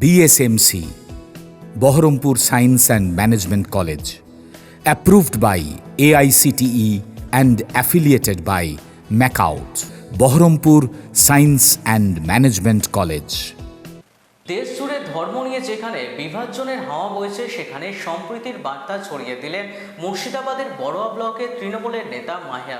BSMC, Bohrampur Science and Management College, approved by AICTE and affiliated by MACOUT, Bohrampur Science and Management College. দেশ জুড়ে ধর্ম নিয়ে যেখানে বিভাজনের হাওয়া বইছে সেখানে সম্প্রীতির বার্তা ছড়িয়ে দিলেন মুর্শিদাবাদের বড়োয়া ব্লকের তৃণমূলের নেতা মাহে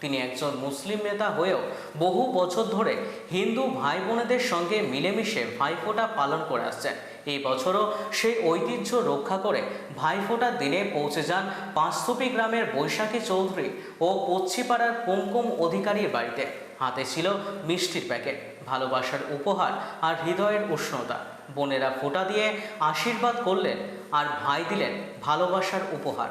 তিনি একজন মুসলিম নেতা হয়েও বহু বছর ধরে হিন্দু ভাই বোনেদের সঙ্গে মিলেমিশে ভাইফোঁটা পালন করে আসছেন। এই বছরও সেই ঐতিহ্য রক্ষা করে ভাইফোঁটার দিনে পৌঁছে যান পাঁচথুপি গ্রামের বৈশাখী চৌধুরী ও পচ্ছিপাড়ার কুমকুম অধিকারীর বাড়িতে। হাতে ছিল মিষ্টির প্যাকেট, ভালোবাসার উপহার আর হৃদয়ের উষ্ণতা। বোনেরা ফোঁটা দিয়ে আশীর্বাদ করলেন আর ভাই দিলেন ভালোবাসার উপহার।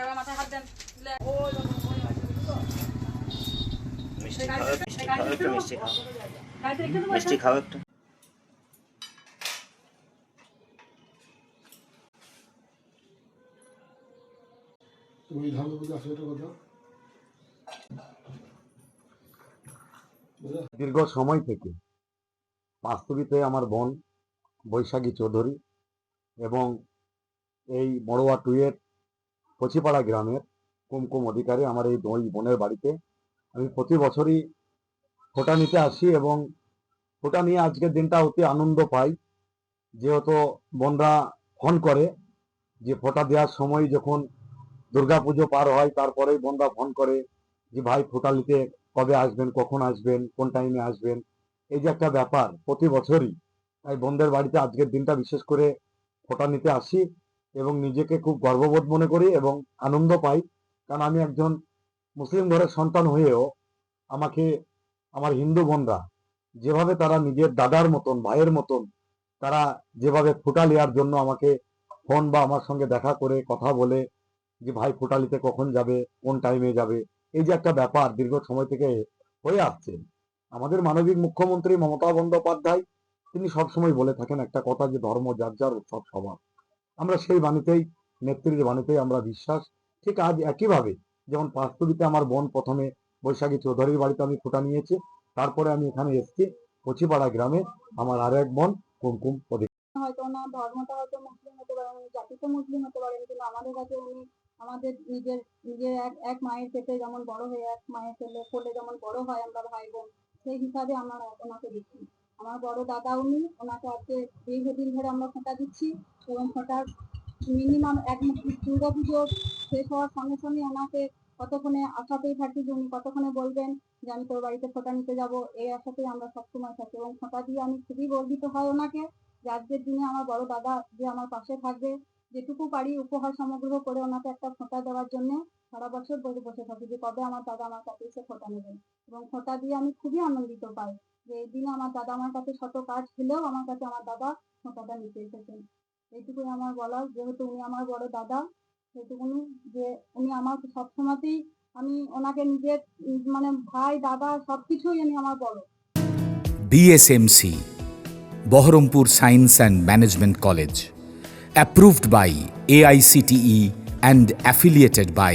এবার মাথায় হাত দেন। মিষ্টি খাও একটু মিষ্টি খাও একটু মিষ্টি খাও একটু। তুমি ধান দাও দীর্ঘ সময় থেকে বাস্তবিতে আমার বোন বৈশাখী চৌধুরী এবং এই মড়োয়া টুয়ের কচিপাড়া গ্রামের কুমকুম অধিকারী আমার এই দুই বোনের বাড়িতে আমি প্রতি বছরই ফোটা নিতে আসি এবং ফোটা নিয়ে আজকের দিনটা অতি আনন্দ পাই। যেহেতু বোনরা ফোন করে যে ফোটা দেওয়ার সময় যখন দুর্গাপুজো পার হয়, তারপরেই বোনরা ফোন করে যে, ভাই, ফোটা নিতে কবে আসবেন, কখন আসবেন, কোন টাইমে আসবেন, এই যে একটা ব্যাপার প্রতি বছরই। তাই বোনদের বাড়িতে আজকের দিনটা বিশেষ করে ফোটা নিতে আসি এবং নিজেকে খুব গর্ববোধ মনে করি এবং আনন্দ পাই। কারণ আমি একজন মুসলিম ঘরের সন্তান হয়েও আমাকে, আমার হিন্দু বোনরা যেভাবে তারা নিজের দাদার মতন, ভাইয়ের মতন তারা যেভাবে ফোটা নেওয়ার জন্য আমাকে ফোন বা আমার সঙ্গে দেখা করে কথা বলে যে, ভাই ফোটালিতে কখন যাবে? কোন টাইমে যাবে? এই যে একটা ব্যাপার দীর্ঘ সময় থেকে হয়ে আসছে, আমাদের মানবিক মুখ্যমন্ত্রী মমতা বন্দ্যোপাধ্যায়, তিনি সবসময় বলে থাকেন একটা কথা যে ধর্ম যার যার উৎসব সবার। আমরা সেই বাণীতেই, নেত্রীর বাণীতেই আমরা বিশ্বাস। ঠিক আজ একইভাবে যেমন পাঁচতুবিতে আমার বোন প্রথমে বৈশাখী চৌধুরীর বাড়িতে আমি ফোটা নিয়েছি, তারপরে আমি এখানে এসেছি কচিপাড়া গ্রামে আমার আর এক বোন কুমকুম পারেন কিন্তু আমাদের আমাদের নিজের নিজের এক এক মায়ের পেটে যেমন বড় হয়ে, এক মায়ের ছেলে কোলে যেমন বড় হয় আমরা ভাই বোন, সেই হিসাবে আমরা ওনাকে দিচ্ছি আমার বড় দাদা উনি, ওনাকে আজকে দীর্ঘদিন ধরে আমরা ফোঁটা দিচ্ছি এবং ফোঁটার মিনিমাম এক দুর্গা পুজো শেষ হওয়ার সঙ্গে সঙ্গে ওনাকে কতক্ষণে আশাতেই থাকি যে উনি কতক্ষণে বলবেন যে আমি তোর বাড়িতে ফোঁটা নিতে যাব, এই আশাতেই আমরা সবসময় থাকি এবং ফোঁটা দিয়ে আমি খুবই গর্বিত হয় ওনাকে যে আজকের দিনে আমার বড় দাদা যে আমার পাশে থাকবে। যেটুকু পারি উপহার সংগ্রহ করে ওনাকে একটা ফোঁটা দেওয়ার জন্য সারা বছর ধরে বসে থাকি যে কবে আমার দাদা আমার কাছে এসে ফোঁটা নেবেন। এবং ফোঁটা দিয়ে আমি খুবই আনন্দিত পাই যে এই দিনে আমার দাদা আমার কাছে শত কাজ হলেও আমার কাছে আমার দাদা ফোঁটাটা নিতে এসেছেন। এইটুকুই আমার বলার। যেহেতু উনি আমার বড় দাদা সেটুকুনি যে উনি আমার সবসময়তেই আমি ওনাকে নিজের মানে ভাই, দাদা সব কিছুই উনি আমার বড়। BSMC Baharampur science and management college approved by AICTE and affiliated by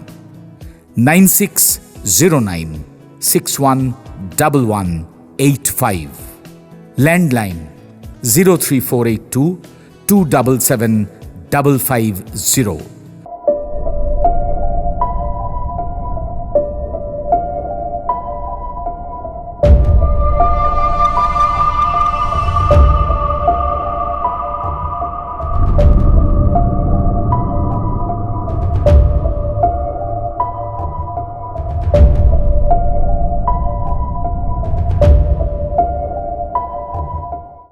9609611185 landline 03482 277550